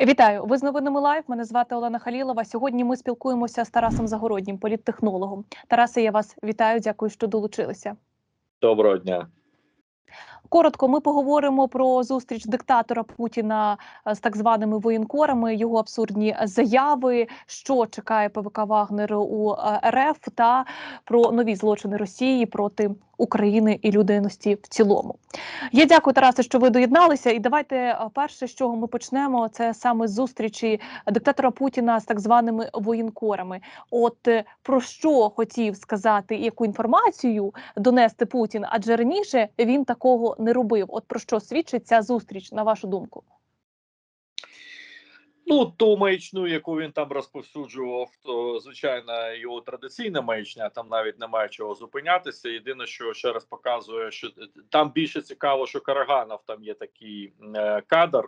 Вітаю! Ви з новинами Лайв. Мене звати Олена Халілова. Сьогодні ми спілкуємося з Тарасом Загороднім, політтехнологом. Тарасе, я вас вітаю. Дякую, що долучилися. Доброго дня. Коротко, ми поговоримо про зустріч диктатора Путіна е, з так званими воєнкорами, його абсурдні заяви, що чекає ПВК Вагнер у е, РФ, та про нові злочини Росії проти України і людяності в цілому. Я дякую, Тарасе, що ви доєдналися. І давайте е, перше, з чого ми почнемо, це саме зустрічі диктатора Путіна з так званими воєнкорами. От про що хотів сказати, яку інформацію донести Путін? Адже раніше він такого не робив. От про що свідчить ця зустріч, на вашу думку? Ну, ту маячню, яку він там розповсюджував, то звичайно його традиційна маячня. Там навіть немає чого зупинятися. Єдине, що ще раз показує, що там більше цікаво, що Караганов там є такий е, кадр.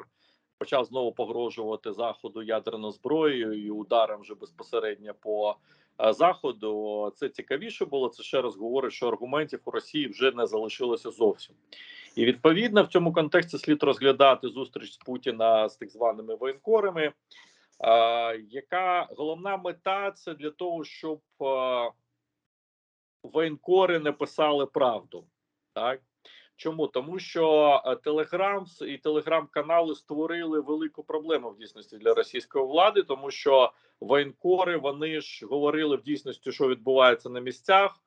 Почав знову погрожувати заходу ядерною зброєю і ударом вже безпосередньо по е, заходу. Це цікавіше було. Це ще раз говорить, що аргументів у Росії вже не залишилося зовсім. І відповідно в цьому контексті слід розглядати зустріч з Путіна з так званими воєнкорами. Е, яка головна мета це для того, щоб е, воєнкори не писали правду, так чому? Тому, що Телеграм і телеграм-канали створили велику проблему в дійсності для російської влади, тому що воєнкори вони ж говорили в дійсності, що відбувається на місцях.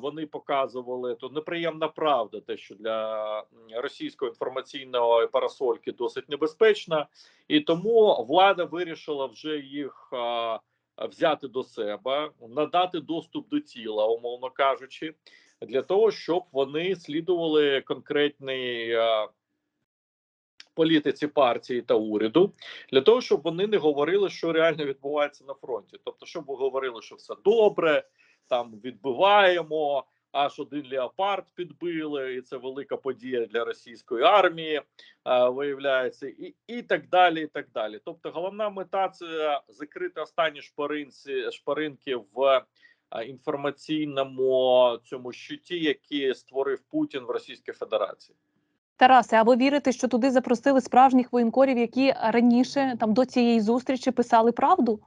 Вони показували то неприємна правда, те, що для російської інформаційної парасольки досить небезпечна, і тому влада вирішила вже їх взяти до себе, надати доступ до тіла, умовно кажучи, для того, щоб вони слідували конкретній політиці партії та уряду, для того, щоб вони не говорили, що реально відбувається на фронті, тобто, щоб говорили, що все добре там відбиваємо. Аж один леопард підбили, і це велика подія для російської армії, а, виявляється, і і так далі. і так далі. Тобто, головна мета це закрити останні шпаринці шпаринки в інформаційному цьому щиті, які створив Путін в Російській Федерації. Тарасе, а ви вірите, що туди запросили справжніх воєнкорів, які раніше там до цієї зустрічі писали правду?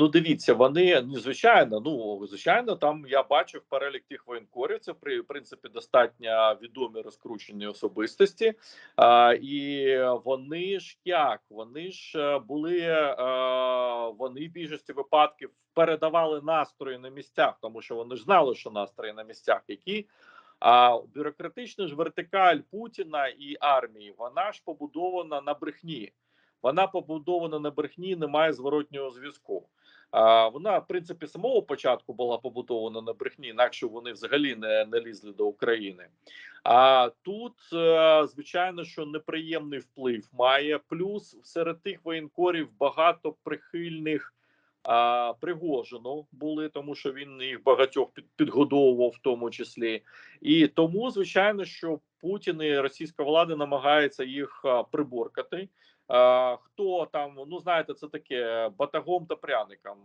Ну, дивіться, вони ну, звичайно. Ну звичайно, там я бачив перелік тих воєнкорів. Це при принципі достатньо відомі розкручені особистості, а, і вони ж як вони ж е, були а, вони в більшості випадків передавали настрої на місцях, тому що вони ж знали, що настрої на місцях які. А бюрократична ж вертикаль Путіна і армії вона ж побудована на брехні. Вона побудована на брехні, немає зворотнього зв'язку. Вона в принципі самого початку була побудована на брехні, інакше вони взагалі не, не лізли до України. А тут е, звичайно, що неприємний вплив має. Плюс серед тих воєнкорів багато прихильних. А Пригожину були, тому що він їх багатьох під, підгодовував, в тому числі, і тому, звичайно, що Путін і російська влада намагається їх приборкати. Хто там, ну знаєте, це таке батагом та пряникам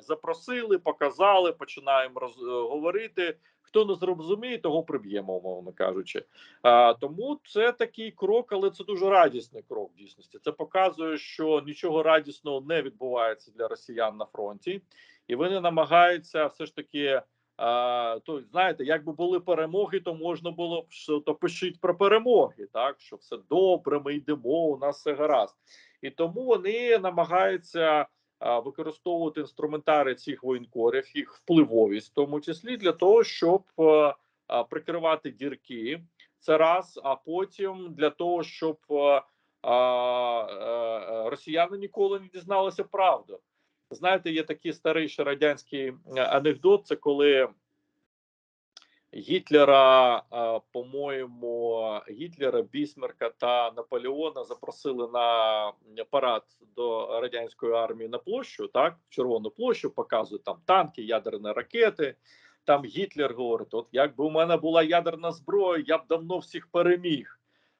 запросили, показали, починаємо роз говорити. Хто не зрозуміє, того приб'ємо, умовно кажучи. А, Тому це такий крок, але це дуже радісний крок. в Дійсності це показує, що нічого радісного не відбувається для росіян на фронті, і вони намагаються все ж таки. То знаєте, якби були перемоги, то можна було б що то пишіть про перемоги, так що все добре, ми йдемо, у нас все гаразд, і тому вони намагаються використовувати інструментари цих воєнкорів, їх впливовість, в тому числі для того, щоб прикривати дірки. Це раз, а потім для того, щоб а, а, росіяни ніколи не дізналися правду. Знаєте, є такий старий ще радянський е, анекдот. Це коли Гітлера, по-моєму, Гітлера, Бісмерка та Наполеона запросили на парад до радянської армії на площу, так, в Червону площу, показують там танки, ядерні ракети. Там Гітлер говорить: от якби у мене була ядерна зброя, я б давно всіх переміг.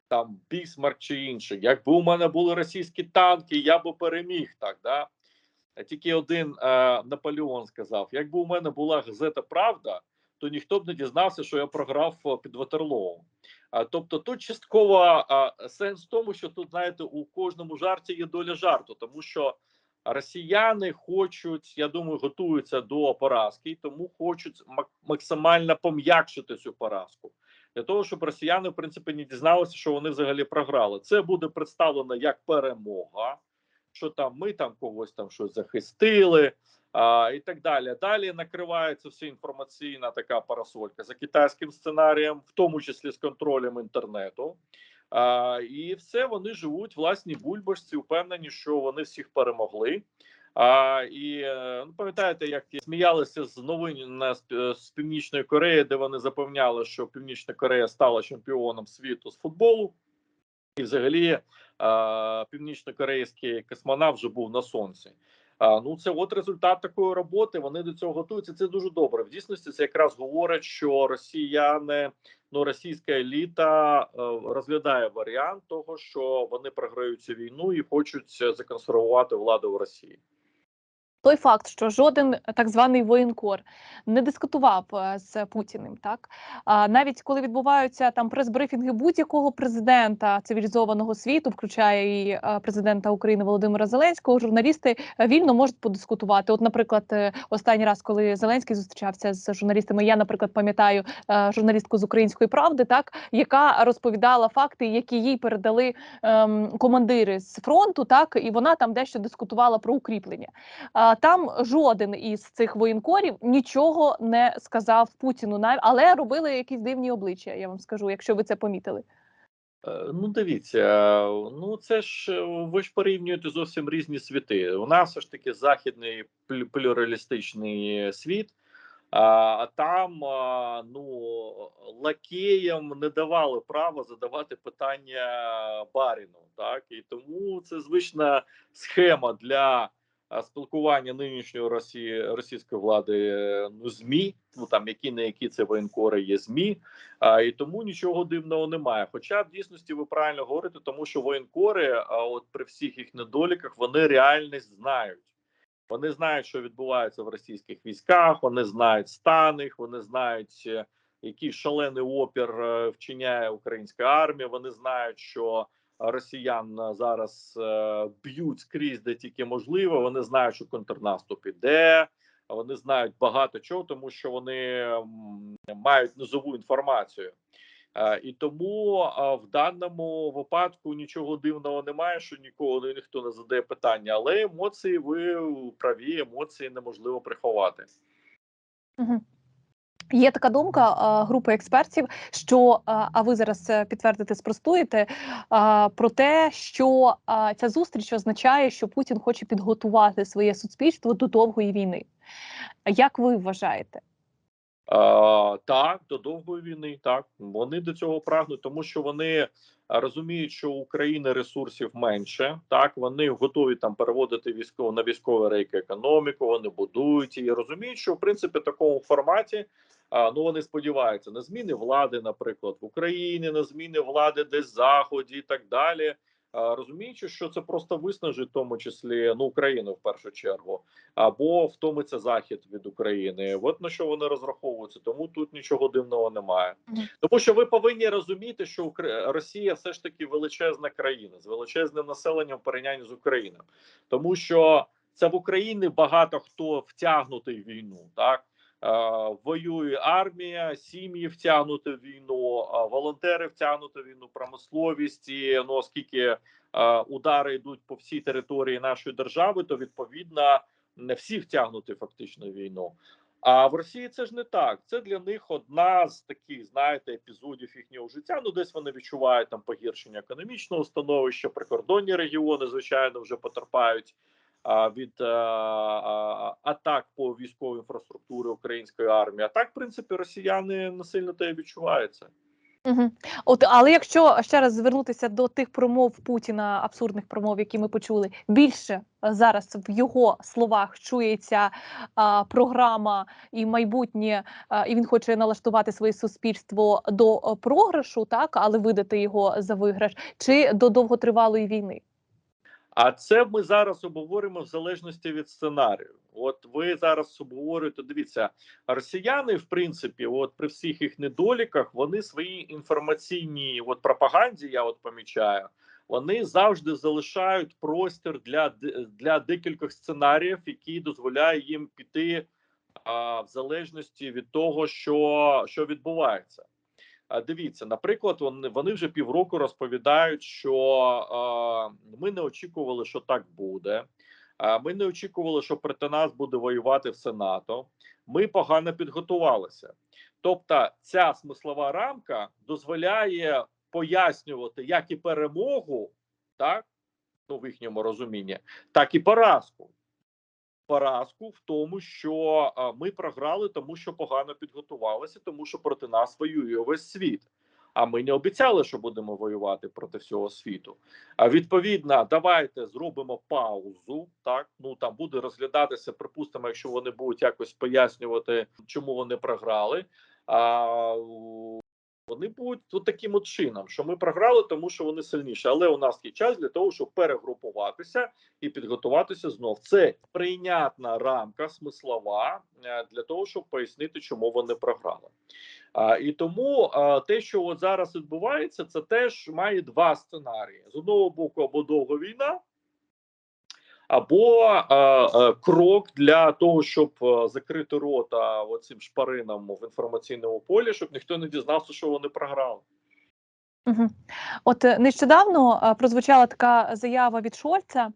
Там Бісмарк чи інший. Якби у мене були російські танки, я б переміг так. да тільки один е, Наполеон сказав: якби у мене була газета Правда, то ніхто б не дізнався, що я програв під Ватерлоу. А, тобто, тут частково а, сенс в тому, що тут, знаєте, у кожному жарті є доля жарту, тому що росіяни хочуть, я думаю, готуються до поразки, тому хочуть мак- максимально пом'якшити цю поразку. Для того, щоб росіяни, в принципі, не дізналися, що вони взагалі програли. Це буде представлено як перемога, що там ми там когось там щось захистили, а, і так далі. Далі накривається вся інформаційна така парасолька за китайським сценарієм, в тому числі з контролем інтернету. А, і все вони живуть власній бульбашці, впевнені, що вони всіх перемогли. А, і е, ну, пам'ятаєте, як сміялися з новин на з, з Північної Кореї, де вони запевняли, що Північна Корея стала чемпіоном світу з футболу, і взагалі північно-корейський космонавт вже був на сонці. Ну це от результат такої роботи. Вони до цього готуються. Це дуже добре. В дійсності це якраз говорить, що росіяни, ну російська еліта е, розглядає варіант того, що вони програють цю війну і хочуть законсервувати владу в Росії. Той факт, що жоден так званий воєнкор не дискутував е, з Путіним, так навіть коли відбуваються там прес-брифінги будь-якого президента цивілізованого світу, включає і е, президента України Володимира Зеленського, журналісти е, вільно можуть подискутувати. От, наприклад, е, останній раз, коли Зеленський зустрічався з журналістами, я, наприклад, пам'ятаю е, журналістку з української правди, так яка розповідала факти, які їй передали ем, командири з фронту, так і вона там дещо дискутувала про укріплення. А, там жоден із цих воєнкорів нічого не сказав Путіну, але робили якісь дивні обличчя. Я вам скажу, якщо ви це помітили. Е, Ну, дивіться, ну це ж е, ви ж порівнюєте зовсім різні світи. У нас все ж таки західний плю- плюралістичний світ, а, там ну лакеям не давали права задавати питання баріну. Так і тому це звична схема для спілкування нинішньої Росії російської влади е, ну змі. Ну там які не які це воєнкори є змі. А, і тому нічого дивного немає. Хоча в дійсності ви правильно говорите, тому що воєнкори, а от при всіх їх недоліках, вони реальність знають. Вони знають, що відбувається в російських військах, вони знають стан їх, вони знають, е, який шалений опір е, вчиняє українська армія. Вони знають, що росіян е, зараз е, б'ють скрізь, де тільки можливо. Вони знають, що контрнаступ іде. Вони знають багато чого, тому що вони мають низову інформацію. Е, І тому в даному випадку нічого дивного немає, що ніколи ніхто не задає питання, але емоції ви праві, емоції неможливо приховати. Угу. Є така думка а, групи експертів, що а, а ви зараз підтвердите, спростуєте а, про те, що а, ця зустріч означає, що Путін хоче підготувати своє суспільство до довгої війни. Як ви вважаєте? Так, до довгої війни, так вони до цього прагнуть, тому що вони розуміють, що у України ресурсів менше. Так вони готові там переводити військово на військові рейки економіку. Вони будують і розуміють, що в принципі в такому форматі. Ну вони сподіваються на зміни влади, наприклад, в Україні, на зміни влади десь заході і так далі. Розуміючи, що це просто виснажить, в тому числі ну Україну в першу чергу, або втомиться захід від України. От на що вони розраховуються. Тому тут нічого дивного немає. Тому що ви повинні розуміти, що Росія все ж таки величезна країна з величезним населенням в порівнянні з Україною, тому що це в Україні багато хто втягнутий в війну, так. Е, Воює армія, сім'ї втягнуті в війну, волонтери втягнуті в війну, промисловість. І, ну оскільки е, удари йдуть по всій території нашої держави, то відповідно не всі втягнуті фактично в війну. А в Росії це ж не так. Це для них одна з таких, знаєте, епізодів їхнього життя. Ну, десь вони відчувають там погіршення економічного становища, прикордонні регіони, звичайно, вже потерпають від а, атак по військовій інфраструктурі української армії. А так, в принципі, росіяни не сильно те відчуваються. Угу. От, але якщо ще раз звернутися до тих промов Путіна, абсурдних промов, які ми почули, більше е, зараз в його словах чується а, програма і майбутнє, а, і він хоче налаштувати своє суспільство до е, програшу, так але видати його за виграш, чи до довготривалої війни. А це ми зараз обговоримо в залежності від сценарію. От ви зараз обговорюєте. Дивіться, росіяни, в принципі, от при всіх їх недоліках, вони свої інформаційні от пропаганді, я от помічаю, вони завжди залишають простір для для декількох сценаріїв, які дозволяють їм піти а, в залежності від того, що, що відбувається. Дивіться, наприклад, вони, вони вже півроку розповідають, що а, ми не очікували, що так буде. А, ми не очікували, що проти нас буде воювати все НАТО. Ми погано підготувалися. Тобто, ця смислова рамка дозволяє пояснювати як і перемогу, так ну в їхньому розумінні, так і поразку. Поразку в тому, що ми програли, тому що погано підготувалися, тому що проти нас воює весь світ. А ми не обіцяли, що будемо воювати проти всього світу. А відповідно, давайте зробимо паузу. Так ну там буде розглядатися, припустимо, якщо вони будуть якось пояснювати, чому вони програли. А вони будуть от таким от чином, що ми програли, тому що вони сильніші. Але у нас є час для того, щоб перегрупуватися і підготуватися знов. Це прийнятна рамка смислова е, для того, щоб пояснити, чому вони програли. А, і тому а, те, що от зараз відбувається, це теж має два сценарії: з одного боку, або довга війна, або е, е, крок для того, щоб закрити рота оцим шпаринам в інформаційному полі, щоб ніхто не дізнався, що вони програли. От е, нещодавно е, прозвучала така заява від Шольца,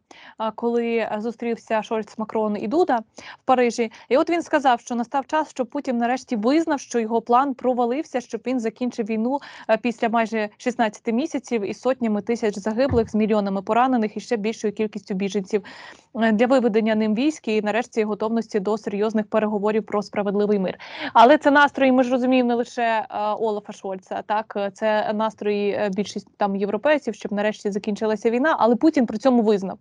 коли е, зустрівся Шольц, Макрон і Дуда в Парижі. І от він сказав, що настав час, щоб Путін нарешті визнав, що його план провалився, щоб він закінчив війну після майже 16 місяців із сотнями тисяч загиблих, з мільйонами поранених і ще більшою кількістю біженців для виведення ним військ і нарешті готовності до серйозних переговорів про справедливий мир. Але це настрої, ми ж розуміємо, не лише Олафа Шольца, так це настрої е, більшість там європейців, щоб нарешті закінчилася війна. Але Путін при цьому визнав.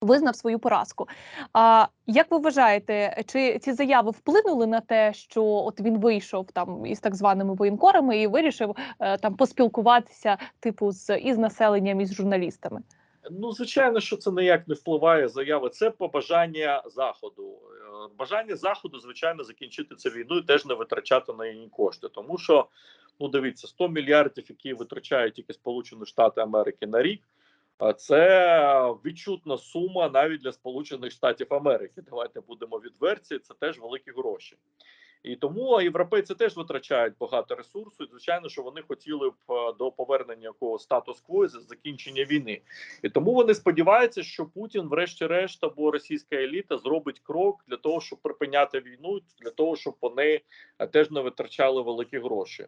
Визнав свою поразку. А як ви вважаєте, чи ці заяви вплинули на те, що от він вийшов там із так званими воєнкорами і вирішив е, там поспілкуватися, типу, з із населенням, із журналістами? Ну, звичайно, що це ніяк не впливає заяви. Це побажання заходу. Е, Бажання заходу, звичайно, закінчити цю війну і теж не витрачати на її кошти. Тому що, ну дивіться, 100 мільярдів, які витрачають тільки Сполучені Штати Америки на рік. Це відчутна сума навіть для Сполучених Штатів Америки. Давайте будемо відверті. Це теж великі гроші. І тому європейці теж витрачають багато ресурсу. І звичайно, що вони хотіли б е, до повернення якого статус-кво закінчення війни. І тому вони сподіваються, що Путін, врешті-решт, або російська еліта зробить крок для того, щоб припиняти війну, для того, щоб вони е, теж не витрачали великі гроші.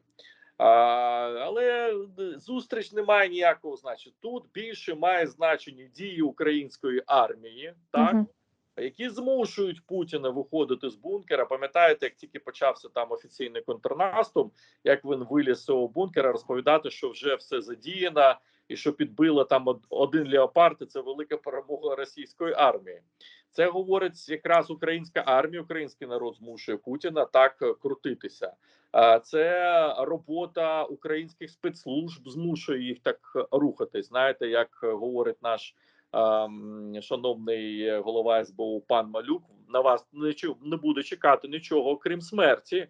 А, але е, зустріч не має ніякого значення. Тут більше має значення дії української армії, так Мгм. які змушують Путіна виходити з бункера. Пам'ятаєте, як тільки почався там офіційний контрнаступ, як він виліз з цього бункера, розповідати, що вже все задіяно, і що підбило там один леопард, і це велика перемога російської армії. Це говорить якраз українська армія, український народ змушує Путіна так е, крутитися. А Це робота українських спецслужб змушує їх так е, рухатись. Знаєте, як е, говорить наш ем, шановний е, голова СБУ пан Малюк, на вас не не буде чекати нічого, крім смерті.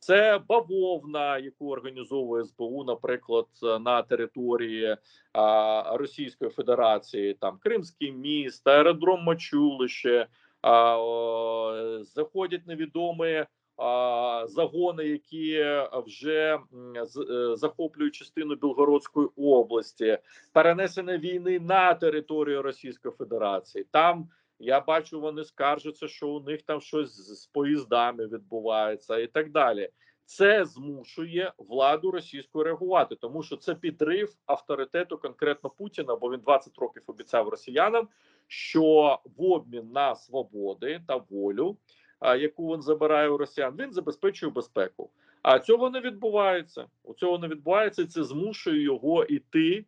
Це бавовна, яку організовує СБУ, наприклад, е, на території а, Російської Федерації, там Кримський міст, аеродром Мачулище, а, о, заходять невідомі а, загони, які вже з- е, захоплюють частину Білгородської області, перенесення війни на територію Російської Федерації. Там я бачу, вони скаржаться, що у них там щось з поїздами відбувається і так далі. Це змушує владу російську реагувати, тому що це підрив авторитету конкретно Путіна, бо він 20 років обіцяв росіянам, що в обмін на свободи та волю, яку він забирає у росіян, він забезпечує безпеку. А цього не відбувається. У цього не відбувається, це змушує його іти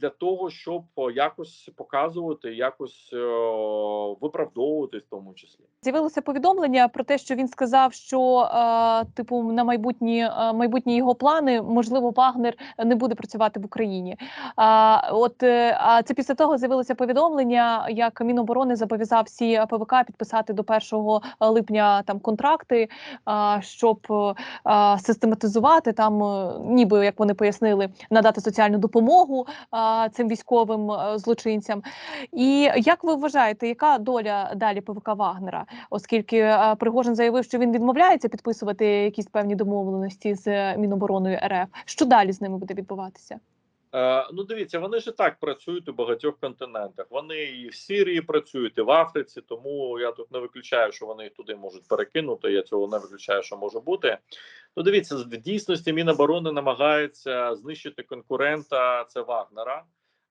для того, щоб якось показувати, якось о, виправдовуватись в тому числі. З'явилося повідомлення про те, що він сказав, що е, типу на майбутні е, майбутні його плани, можливо, Вагнер не буде працювати в Україні. А от е, а це після того з'явилося повідомлення, як Міноборони зобов'язав всі ПВК підписати до 1 липня там контракти, щоб е, систематизувати там, е, ніби як вони пояснили, надати соціальну допомогу цим військовим е, злочинцям. І як ви вважаєте, яка доля далі ПВК Вагнера? Оскільки е, Пригожин заявив, що він відмовляється підписувати якісь певні домовленості з е, Мінобороною РФ. Що далі з ними буде відбуватися? Е, ну, дивіться, вони ж і так працюють у багатьох континентах. Вони і в Сирії працюють, і в Африці. Тому я тут не виключаю, що вони їх туди можуть перекинути. Я цього не виключаю, що може бути. Ну, дивіться, в дійсності Міноборони намагається знищити конкурента. Це Вагнера.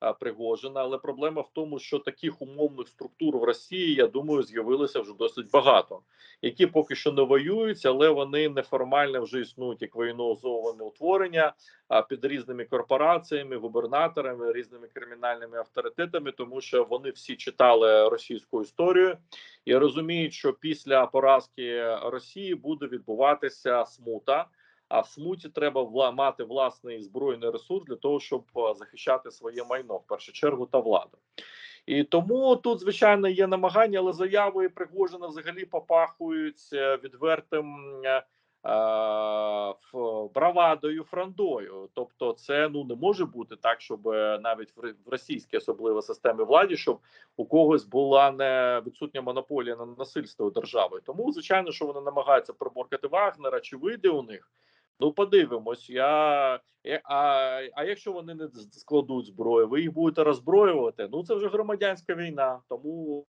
Е, Пригожина, але проблема в тому, що таких умовних структур в Росії, я думаю, з'явилося вже досить багато, які поки що не воюють, але вони неформально вже існують як воєнізоване утворення під різними корпораціями, губернаторами, різними кримінальними авторитетами, тому що вони всі читали російську історію і розуміють, що після поразки Росії буде відбуватися смута. А в смуті треба мати власний збройний ресурс для того, щоб захищати своє майно в першу чергу та владу. І тому тут, звичайно, є намагання, але заяви Пригожина взагалі попахують е, відвертим е, е, бравадою, франдою. Тобто, це ну не може бути так, щоб е, навіть в російській особливо системі владі, щоб у когось була не відсутня монополія на насильство державою. Тому, звичайно, що вони намагаються приборкати Вагнера чи вийде у них. Ну, подивимось. Я я- а, а якщо вони не складуть зброю, ви їх будете роззброювати. Ну це вже громадянська війна. Тому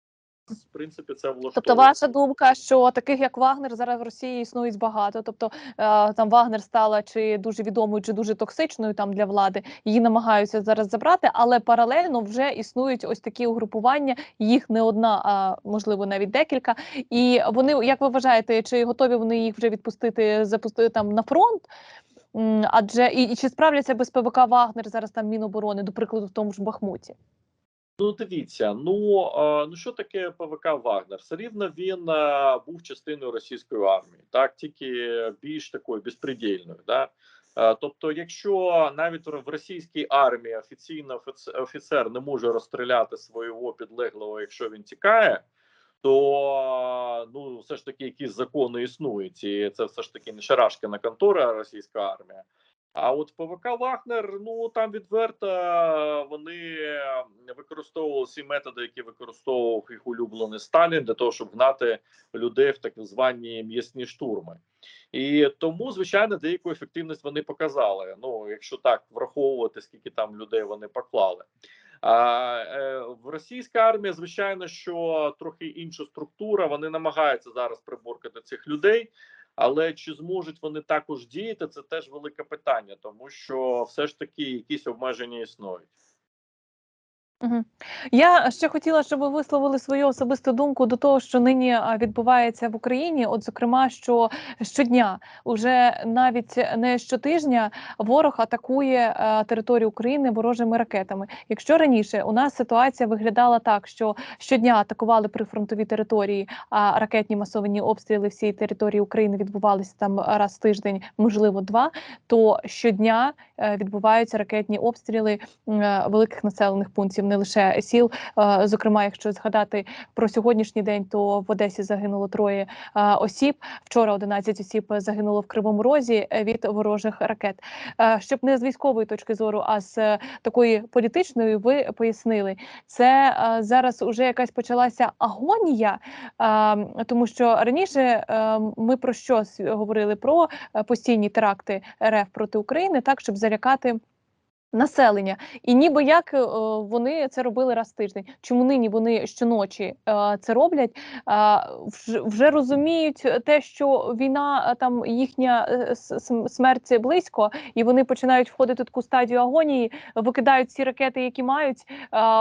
в принципі це влаштовує. Тобто, ваша думка, що таких як Вагнер зараз в Росії існують багато. Тобто е, там Вагнер стала чи дуже відомою, чи дуже токсичною там для влади. Її намагаються зараз забрати, але паралельно вже існують ось такі угрупування. Їх не одна, а можливо навіть декілька. І вони, як ви вважаєте, чи готові вони їх вже відпустити, запустити там на фронт? Адже і, і чи справляться без ПВК Вагнер зараз там Міноборони, до прикладу, в тому ж Бахмуті? Ну, дивіться, ну ну що таке ПВК Вагнер? Все рівно він був частиною російської армії, так тільки більш такою безпредельною. Да? Тобто, якщо навіть в російській армії офіційно офіц- офіцер не може розстріляти свого підлеглого, якщо він тікає, то ну все ж таки якісь закони існують, і це все ж таки не шарашкина контора, а російська армія. А от ПВК Вагнер, ну там відверто вони використовували всі методи, які використовував їх улюблений Сталін, для того, щоб гнати людей в так звані м'ясні штурми. І тому, звичайно, деяку ефективність вони показали. Ну, якщо так враховувати, скільки там людей вони поклали. А е, в російська армія, звичайно, що трохи інша структура. Вони намагаються зараз приборкати цих людей. Але чи зможуть вони також діяти, це теж велике питання, тому що все ж таки якісь обмеження існують. Я ще хотіла, щоб ви висловили свою особисту думку до того, що нині відбувається в Україні. От, зокрема, що щодня, уже навіть не щотижня, ворог атакує територію України ворожими ракетами. Якщо раніше у нас ситуація виглядала так, що щодня атакували прифронтові території, а ракетні масовані обстріли всієї території України відбувалися там раз в тиждень, можливо, два, то щодня е, відбуваються ракетні обстріли е, великих населених пунктів, не лише сіл. Зокрема, якщо згадати про сьогоднішній день, то в Одесі загинуло троє осіб. Вчора 11 осіб загинуло в Кривому Розі від ворожих ракет. Щоб не з військової точки зору, а з е, такої політичної, ви пояснили, це зараз уже якась почалася агонія, тому що раніше ми про що говорили про е, постійні теракти РФ проти України, так щоб залякати. Населення, і ніби як е, вони це робили раз в тиждень. Чому нині вони щоночі е, це роблять? Е, вже, розуміють те, що війна там їхня смерть близько, і вони починають входити в таку стадію агонії, викидають ці ракети, які мають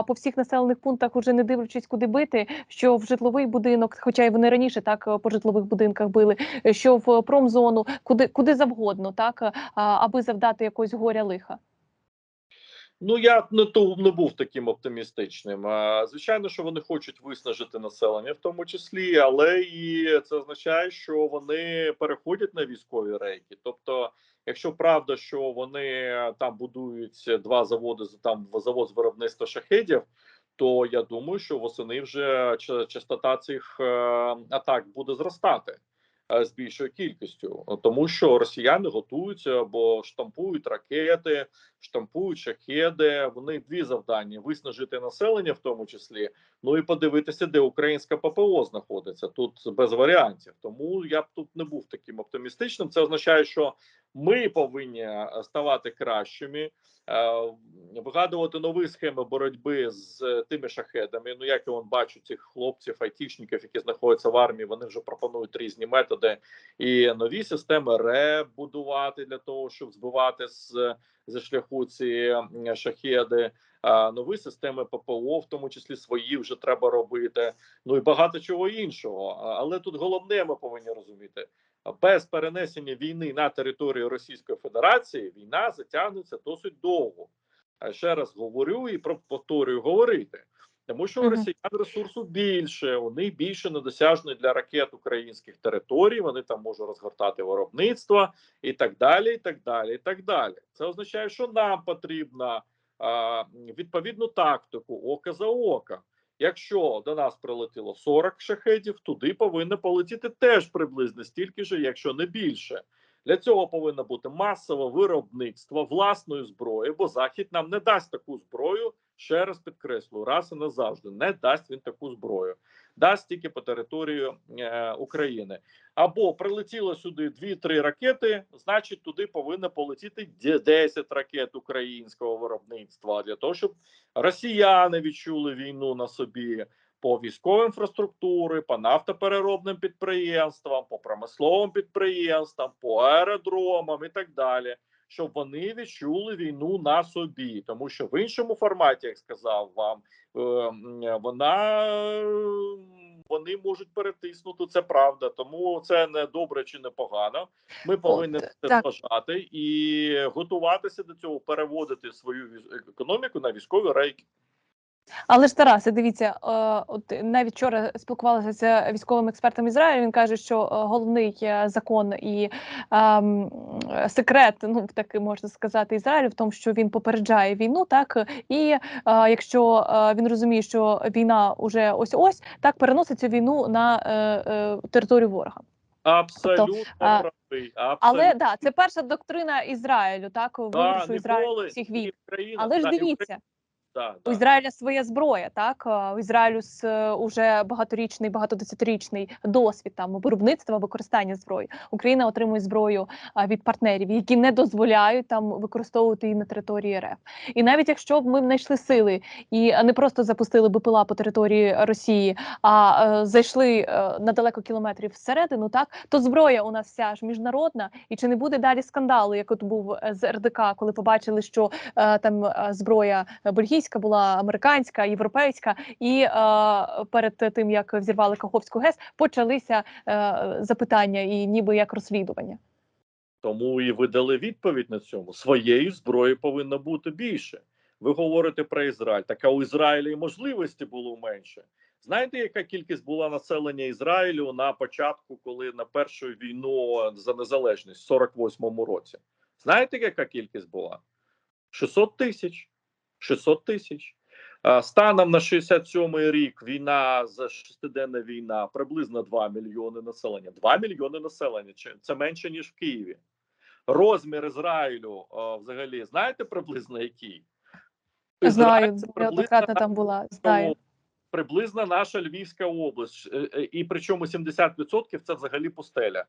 по всіх населених пунктах, уже не дивлячись, куди бити. Що в житловий будинок, хоча й вони раніше так по житлових будинках били, що в промзону, куди куди завгодно, так аби завдати якось горя лиха. Ну я не то не був таким оптимістичним. Звичайно, що вони хочуть виснажити населення, в тому числі, але і це означає, що вони переходять на військові рейки. Тобто, якщо правда, що вони там будують два заводи там завод з виробництва шахедів, то я думаю, що восени вже ча- частота цих е, атак буде зростати. Е, З більшою кількістю, тому що росіяни готуються або штампують ракети, штампують шахеди. Вони дві завдання: виснажити населення, в тому числі, ну і подивитися, де українська ППО знаходиться. Тут без варіантів. Тому я б тут не був таким оптимістичним. Це означає, що ми повинні е, ставати кращими, е, вигадувати нові схеми боротьби з е, тими шахедами. Ну як я вон бачу цих хлопців, айтішників, які знаходяться в армії. Вони вже пропонують різні методи і нові системи РЕБ будувати для того, щоб збивати з зі шляху ці шахеди. А нові системи ППО, в тому числі свої, вже треба робити. Ну і багато чого іншого. Але тут головне, ми повинні розуміти: без перенесення війни на територію Російської Федерації війна затягнеться досить довго. А ще раз говорю і про- повторюю говорити. Тому що у росіян ресурсу більше, вони більше недосяжні для ракет українських територій. Вони там можуть розгортати виробництво і так далі. І так далі. І так далі. Це означає, що нам потрібна а, відповідну тактику око за око. Якщо до нас прилетіло 40 шахедів, туди повинно полетіти теж приблизно стільки ж, якщо не більше. Для цього повинно бути масове виробництво власної зброї, бо захід нам не дасть таку зброю. Ще раз підкреслю, раз і назавжди не дасть він таку зброю, дасть тільки по території е, України. Або прилетіло сюди 2-3 ракети, значить туди повинно полетіти 10 ракет українського виробництва для того, щоб росіяни відчули війну на собі по військовій інфраструктурі, по нафтопереробним підприємствам, по промисловим підприємствам, по аеродромам і так далі. Щоб вони відчули війну на собі, тому що в іншому форматі, як сказав вам, е, вона е, вони можуть перетиснути це правда. Тому це не добре чи не погано. Ми повинні От, це так. зважати і готуватися до цього, переводити свою економіку на військові рейки. Але ж Тарасе, дивіться, е, от навіть вчора спілкувалася з військовим експертом Ізраїлю. Він каже, що е, головний е, закон і ем, секрет, ну таки можна сказати, Ізраїлю в тому, що він попереджає війну, так і е, якщо він розуміє, що війна уже ось ось так переносить цю війну на е, е, територію ворога. Абсолютно а, правий. Але да, це перша доктрина Ізраїлю, так виграшу Ізраїлю всіх війн. Але ж дивіться. Да, У. Ізраїля своя зброя, так у Ізраїлю с е, уже багаторічний, багатодесятирічний досвід там виробництва використання зброї. Україна отримує зброю від партнерів, які не дозволяють там використовувати її на території РФ. І навіть якщо б ми знайшли сили і не просто запустили БПЛА по території Росії, а е, зайшли е, на далеко кілометрів всередину, так то зброя у нас вся ж міжнародна, і чи не буде далі скандалу, як от був з РДК, коли побачили, що там зброя е, бельгійська була американська, європейська, і е, перед тим як взірвали Каховську ГЕС, почалися е, запитання і ніби як розслідування. Тому і ви дали відповідь на цьому. Своєї зброї повинно бути більше. Ви говорите про Ізраїль. Так а у Ізраїля і можливості було менше. Знаєте, яка кількість була населення Ізраїлю на початку, коли на першу війну за незалежність в 48-му році? Знаєте, яка кількість була? 600 тисяч. 600 тисяч. Станом на 67-й рік війна за шестиденна війна приблизно 2 мільйони населення. 2 мільйони населення. Це менше ніж в Києві. Розмір Ізраїлю взагалі знаєте приблизно який? Знаю, неоднократно там була. Знаю. приблизно наша Львівська область, Е, е, і причому 70% це взагалі пустеля.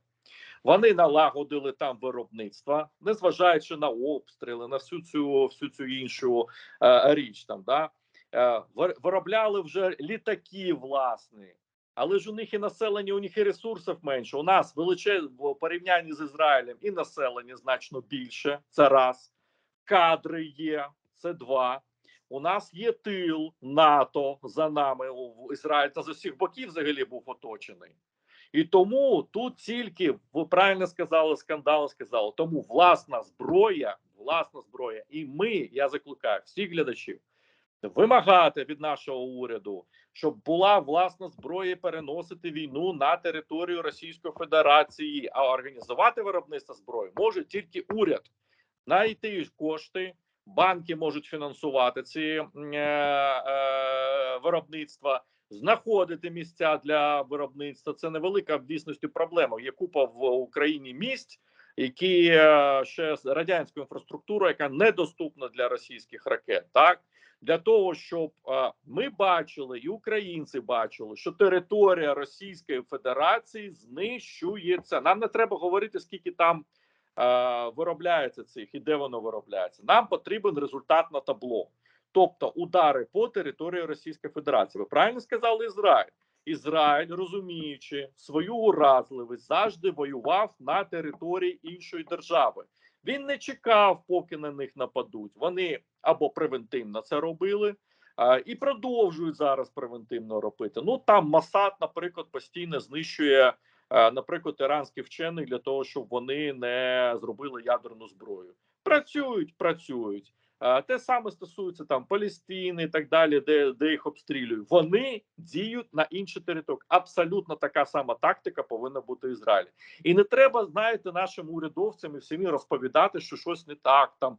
Вони налагодили там виробництво, незважаючи на обстріли, на всю цю всю цю іншу е, річ. Там да е, виробляли вже літаки власні. Але ж у них і населення, у них і ресурсів менше. У нас величезне порівнянні з Ізраїлем і населення значно більше. Це раз кадри є. Це два. У нас є тил НАТО за нами. Ізраїль та з усіх боків взагалі був оточений. І тому тут тільки ви правильно сказали, скандал сказали. Тому власна зброя, власна зброя. І ми, я закликаю всіх глядачів, вимагати від нашого уряду, щоб була власна зброя переносити війну на територію Російської Федерації, а організувати виробництво зброї може тільки уряд. Знайти кошти, банки можуть фінансувати ці е, е, виробництва, знаходити місця для виробництва. Це невелика в дійсності проблема. Є купа в Україні місць, які е, ще з радянською інфраструктурою, яка недоступна для російських ракет, так для того, щоб е, ми бачили, і українці бачили, що територія Російської Федерації знищується. Нам не треба говорити, скільки там е, виробляється цих і де воно виробляється. Нам потрібен результат на табло, тобто удари по території Російської Федерації. Ви правильно сказали Ізраїль. Ізраїль, розуміючи свою уразливість, завжди воював на території іншої держави. Він не чекав, поки на них нападуть. Вони або превентивно це робили, і продовжують зараз превентивно робити. Ну там Масад, наприклад, постійно знищує, наприклад, іранських вчених для того, щоб вони не зробили ядерну зброю. Працюють, працюють. А, Те саме стосується там Палестини і так далі, де, де їх обстрілюють. Вони діють на інші території. Абсолютно така сама тактика повинна бути в Ізраїлі. І не треба, знаєте, нашим урядовцям і всім розповідати, що щось не так там.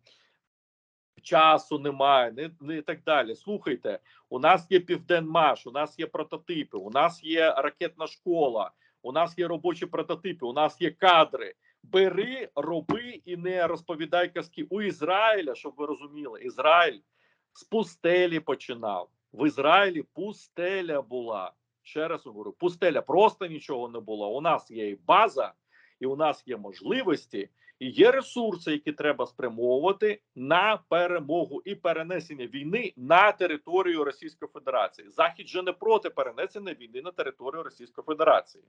Часу немає, не, не і так далі. Слухайте, у нас є Південмаш, у нас є прототипи, у нас є ракетна школа, у нас є робочі прототипи, у нас є кадри. Бери, роби і не розповідай казки. У Ізраїля, щоб ви розуміли, Ізраїль з пустелі починав. В Ізраїлі пустеля була. Ще раз говорю, пустеля просто нічого не було. У нас є і база, і у нас є можливості, є ресурси, які треба спрямовувати на перемогу і перенесення війни на територію Російської Федерації. Захід же не проти перенесення війни на територію Російської Федерації.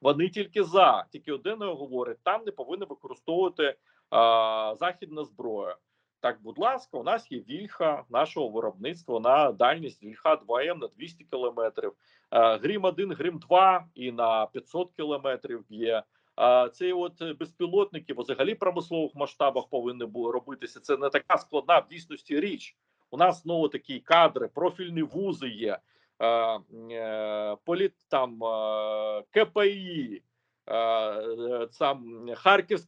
Вони тільки за, тільки один говорить, там не повинні використовувати а, західна зброя. Так, будь ласка, у нас є вільха нашого виробництва на дальність вільха 2М на 200 кілометрів. Е, Грім 1 Грім 2 і на 500 кілометрів є. Ці от е, безпілотники взагалі промислових масштабах повинні були робитися. Це не така складна в дійсності річ. У нас знову такі кадри, профільні вузи є, е, політ там КПІ, е,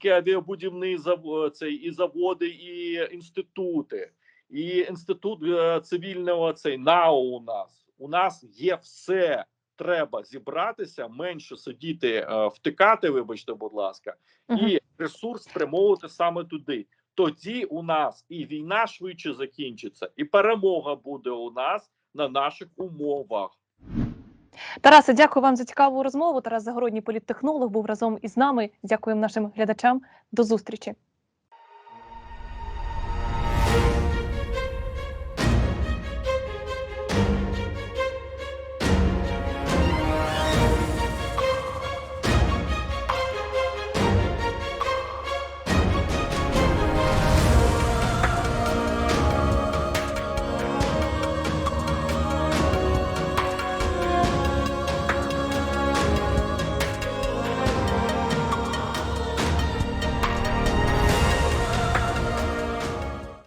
е, авіабудівний завод, цей і заводи, і інститути, і інститут цивільного цей НАУ у нас. У нас є все. Треба зібратися, менше сидіти, е, втикати, вибачте, будь ласка, і ресурс спрямовувати саме туди. Тоді у нас і війна швидше закінчиться, і перемога буде у нас на наших умовах. Тарасе, дякую вам за цікаву розмову. Тарас Загородній політтехнолог був разом із нами. Дякуємо нашим глядачам. До зустрічі.